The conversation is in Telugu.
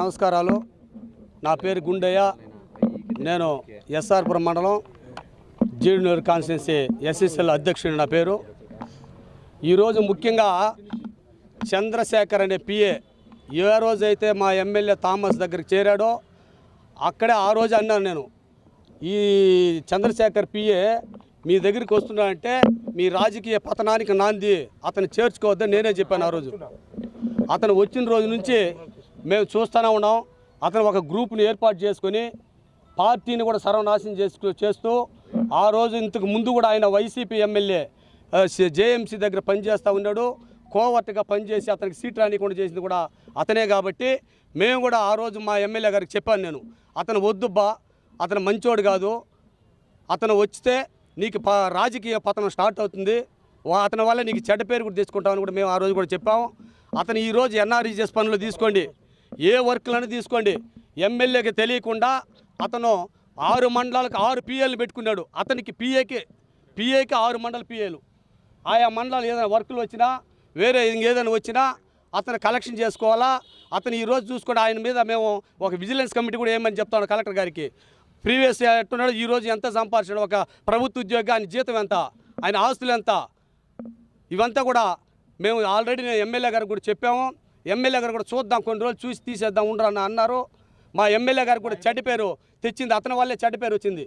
నమస్కారాలు. నా పేరు గుండయ్య. నేను ఎస్ఆర్పురం మండలం జీడినూరు కాన్స్టిట్యున్సీ ఎస్ఎస్ఎల్ అధ్యక్షుడు నా పేరు. ఈరోజు ముఖ్యంగా చంద్రశేఖర్ అనే పిఏ ఏ రోజైతే మా ఎమ్మెల్యే థామస్ దగ్గరికి చేరాడో అక్కడే ఆ రోజు అన్నాను నేను. ఈ చంద్రశేఖర్ పిఏ మీ దగ్గరికి వస్తున్నాడంటే మీ రాజకీయ పతనానికి నాంది అతను చేర్చుకోవద్దని నేనే చెప్పాను ఆ రోజు. అతను వచ్చిన రోజు నుంచి మేము చూస్తూనే ఉన్నాం. అతను ఒక గ్రూప్ని ఏర్పాటు చేసుకొని పార్టీని కూడా సర్వనాశనం చేసుకు చేస్తూ ఆ రోజు ఇంతకు ముందు కూడా ఆయన వైసీపీ ఎమ్మెల్యే జేఎంసీ దగ్గర పనిచేస్తూ ఉన్నాడు. కోవర్ట్గా పనిచేసి అతనికి సీట్ రానికుండా చేసింది కూడా అతనే కాబట్టి మేము కూడా ఆ రోజు మా ఎమ్మెల్యే గారికి చెప్పాను నేను. అతను వద్దుబ్బా అతను మంచోడు కాదు. అతను వచ్చితే నీకు ప రాజకీయ పతనం స్టార్ట్ అవుతుంది. వా- అతని వల్ల నీకు చెడ్డ పేరు కూడా తీసుకుంటామని కూడా మేము ఆ రోజు కూడా చెప్పాము. అతను ఈరోజు ఎన్ఆర్ఈజీఎస్ పనులు తీసుకోండి. ఏ వర్క్లను తీసుకోండి. ఎమ్మెల్యేకి తెలియకుండా అతను ఆరు మండలాలకు ఆరు పిఏలు పెట్టుకున్నాడు. అతనికి పిఏకి పిఏకి ఆరు మండల పిఏలు. ఆయా మండలాలు ఏదైనా వర్కులు వచ్చినా వేరే ఏదైనా వచ్చినా అతను కలెక్షన్ చేసుకోవాలా? అతను ఈరోజు చూసుకుంటే ఆయన మీద మేము ఒక విజిలెన్స్ కమిటీ కూడా ఏమని చెప్తాను కలెక్టర్ గారికి? ప్రీవియస్ ఎట్టున్నాడు ఈరోజు ఎంత సంపాదించాడు ఒక ప్రభుత్వ ఉద్యోగి ఆయన జీతం ఎంత ఆయన ఆస్తులు ఎంత? ఇవంతా కూడా మేము ఆల్రెడీ నేను ఎమ్మెల్యే గారికి కూడా చెప్పాము. ఎమ్మెల్యే గారు కూడా చూద్దాం కొన్ని రోజులు చూసి తీసేద్దాం ఉండరు అని అన్నారు. మా ఎమ్మెల్యే గారికి కూడా చెడ్డ పేరు తెచ్చింది అతని వల్లే చెడ్డ పేరు వచ్చింది.